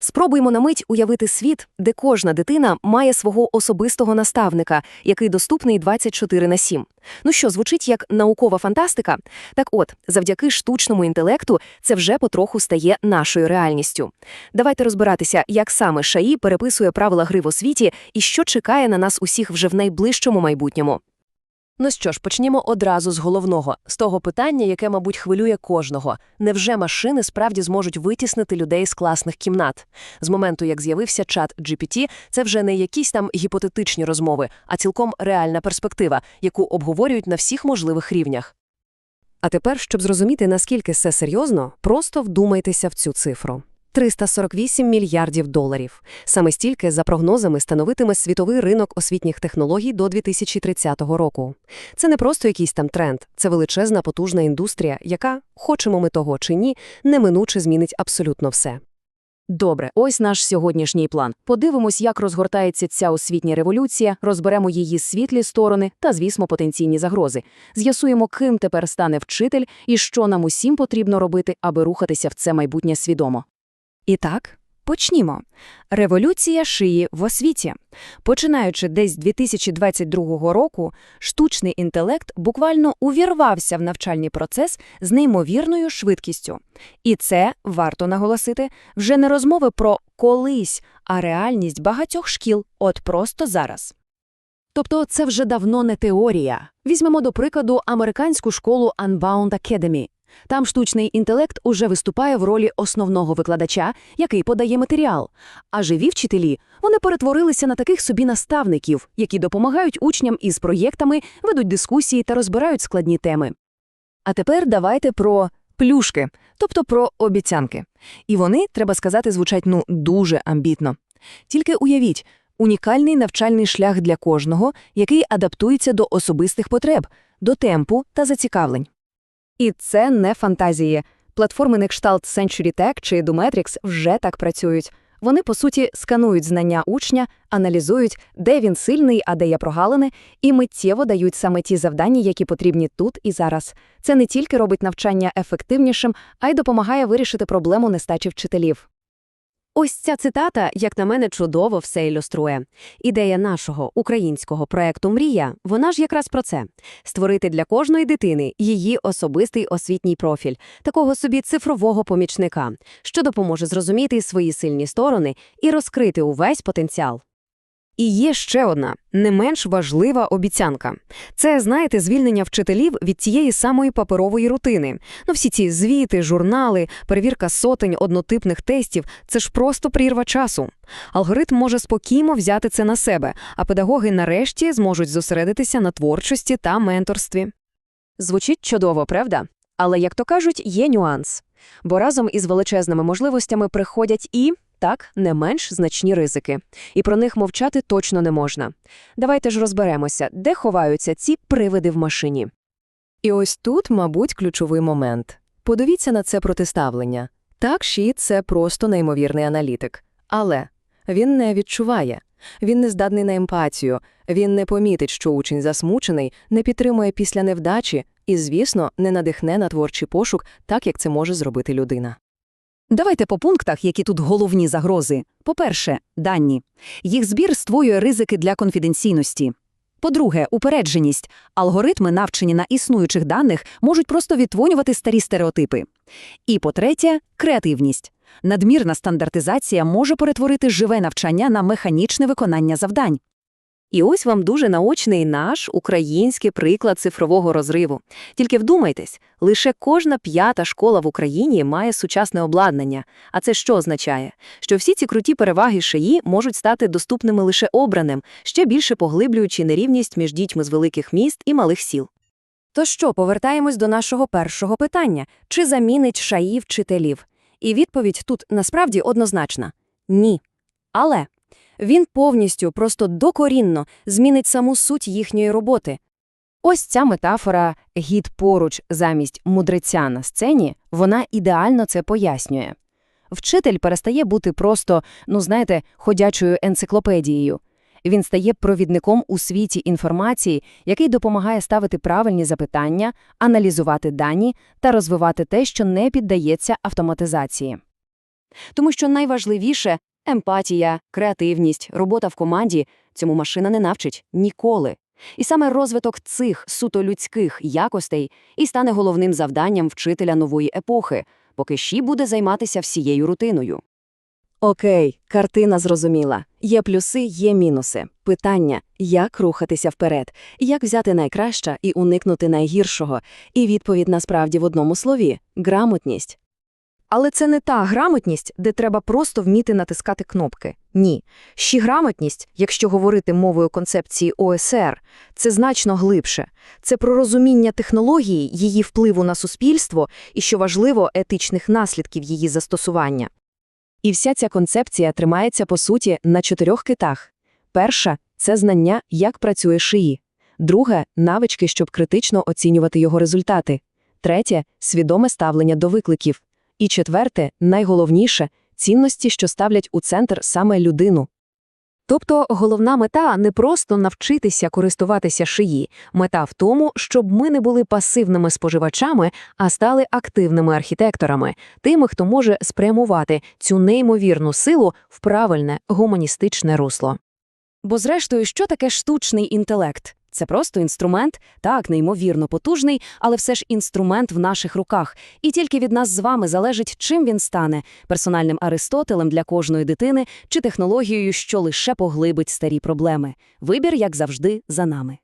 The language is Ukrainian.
Спробуймо на мить уявити світ, де кожна дитина має свого особистого наставника, який доступний 24 на 7. Ну що, звучить як наукова фантастика? Так от, завдяки штучному інтелекту це вже потроху стає нашою реальністю. Давайте розбиратися, як саме ШАІ переписує правила гри в освіті і що чекає на нас усіх вже в найближчому майбутньому. Ну що ж, почнімо одразу з головного, з того питання, яке, мабуть, хвилює кожного. Невже машини справді зможуть витіснити людей з класних кімнат? З моменту, як з'явився чат GPT, це вже не якісь там гіпотетичні розмови, а цілком реальна перспектива, яку обговорюють на всіх можливих рівнях. А тепер, щоб зрозуміти, наскільки все серйозно, просто вдумайтеся в цю цифру. 348 мільярдів доларів. Саме стільки, за прогнозами, становитиме світовий ринок освітніх технологій до 2030 року. Це не просто якийсь там тренд, це величезна потужна індустрія, яка, хочемо ми того чи ні, неминуче змінить абсолютно все. Добре, ось наш сьогоднішній план. Подивимось, як розгортається ця освітня революція, розберемо її світлі сторони та, звісно, потенційні загрози. З'ясуємо, ким тепер стане вчитель і що нам усім потрібно робити, аби рухатися в це майбутнє свідомо. І так, почнімо. Революція шиї в освіті. Починаючи десь з 2022 року, штучний інтелект буквально увірвався в навчальний процес з неймовірною швидкістю. І це, варто наголосити, вже не розмови про колись, а реальність багатьох шкіл от просто зараз. Тобто це вже давно не теорія. Візьмемо до прикладу американську школу Unbound Academy. Там штучний інтелект уже виступає в ролі основного викладача, який подає матеріал. А живі вчителі вони перетворилися на таких собі наставників, які допомагають учням із проєктами, ведуть дискусії та розбирають складні теми. А тепер давайте про плюшки, тобто про обіцянки. І вони, треба сказати, звучать ну дуже амбітно. Тільки уявіть, унікальний навчальний шлях для кожного, який адаптується до особистих потреб, до темпу та зацікавлень. І це не фантазії. Платформи на кшталт CenturyTech чи Dometrix вже так працюють. Вони, по суті, сканують знання учня, аналізують, де він сильний, а де є прогалини, і миттєво дають саме ті завдання, які потрібні тут і зараз. Це не тільки робить навчання ефективнішим, а й допомагає вирішити проблему нестачі вчителів. Ось ця цитата, як на мене, чудово все ілюструє. Ідея нашого українського проекту Мрія, вона ж якраз про це створити для кожної дитини її особистий освітній профіль, такого собі цифрового помічника, що допоможе зрозуміти свої сильні сторони і розкрити увесь потенціал. І є ще одна, не менш важлива обіцянка. Це, знаєте, звільнення вчителів від тієї самої паперової рутини. Ну, всі ці звіти, журнали, перевірка сотень однотипних тестів – це ж просто прірва часу. Алгоритм може спокійно взяти це на себе, а педагоги нарешті зможуть зосередитися на творчості та менторстві. Звучить чудово, правда? Але, як то кажуть, є нюанс. Бо разом із величезними можливостями приходять і так, не менш значні ризики. І про них мовчати точно не можна. Давайте ж розберемося, де ховаються ці привиди в машині. І ось тут, мабуть, ключовий момент. Подивіться на це протиставлення. Так, Ші – це просто неймовірний аналітик. Але він не відчуває. Він не здатний на емпатію, він не помітить, що учень засмучений, не підтримує після невдачі і, звісно, не надихне на творчий пошук, так як це може зробити людина. Давайте по пунктах, які тут головні загрози. По-перше, дані. Їх збір створює ризики для конфіденційності. По-друге, упередженість. Алгоритми, навчені на існуючих даних, можуть просто відтворювати старі стереотипи. І по-третє, креативність. Надмірна стандартизація може перетворити живе навчання на механічне виконання завдань. І ось вам дуже наочний наш український приклад цифрового розриву. Тільки вдумайтесь, лише кожна п'ята школа в Україні має сучасне обладнання. А це що означає? Що всі ці круті переваги шиї можуть стати доступними лише обраним, ще більше поглиблюючи нерівність між дітьми з великих міст і малих сіл. То що, повертаємось до нашого першого питання: чи замінить шаї вчителів? І відповідь тут насправді однозначна – ні. Але він повністю, просто докорінно змінить саму суть їхньої роботи. Ось ця метафора «гід поруч замість мудреця на сцені, вона ідеально це пояснює. Вчитель перестає бути просто, ну знаєте, ходячою енциклопедією. Він стає провідником у світі інформації, який допомагає ставити правильні запитання, аналізувати дані та розвивати те, що не піддається автоматизації. Тому що найважливіше – емпатія, креативність, робота в команді – цьому машина не навчить ніколи. І саме розвиток цих суто людських якостей і стане головним завданням вчителя нової епохи, поки Ші буде займатися всією рутиною. Окей, картина зрозуміла. Є плюси, є мінуси. Питання – як рухатися вперед, як взяти найкраще і уникнути найгіршого. І відповідь насправді в одному слові – грамотність. Але це не та грамотність, де треба просто вміти натискати кнопки. Ні. Ще грамотність, якщо говорити мовою концепції ОСР, це значно глибше. Це про розуміння технології, її впливу на суспільство і, що важливо, етичних наслідків її застосування. І вся ця концепція тримається, по суті, на чотирьох китах. Перша – це знання, як працює шиї. Друге – навички, щоб критично оцінювати його результати. Третє – свідоме ставлення до викликів. І четверте, найголовніше – цінності, що ставлять у центр саме людину. Тобто головна мета не просто навчитися користуватися шиї. Мета в тому, щоб ми не були пасивними споживачами, а стали активними архітекторами, тими, хто може спрямувати цю неймовірну силу в правильне гуманістичне русло. Бо зрештою, що таке штучний інтелект? Це просто інструмент, так, неймовірно потужний, але все ж інструмент в наших руках. І тільки від нас з вами залежить, чим він стане – персональним Аристотелем для кожної дитини чи технологією, що лише поглибить старі проблеми. Вибір, як завжди, за нами.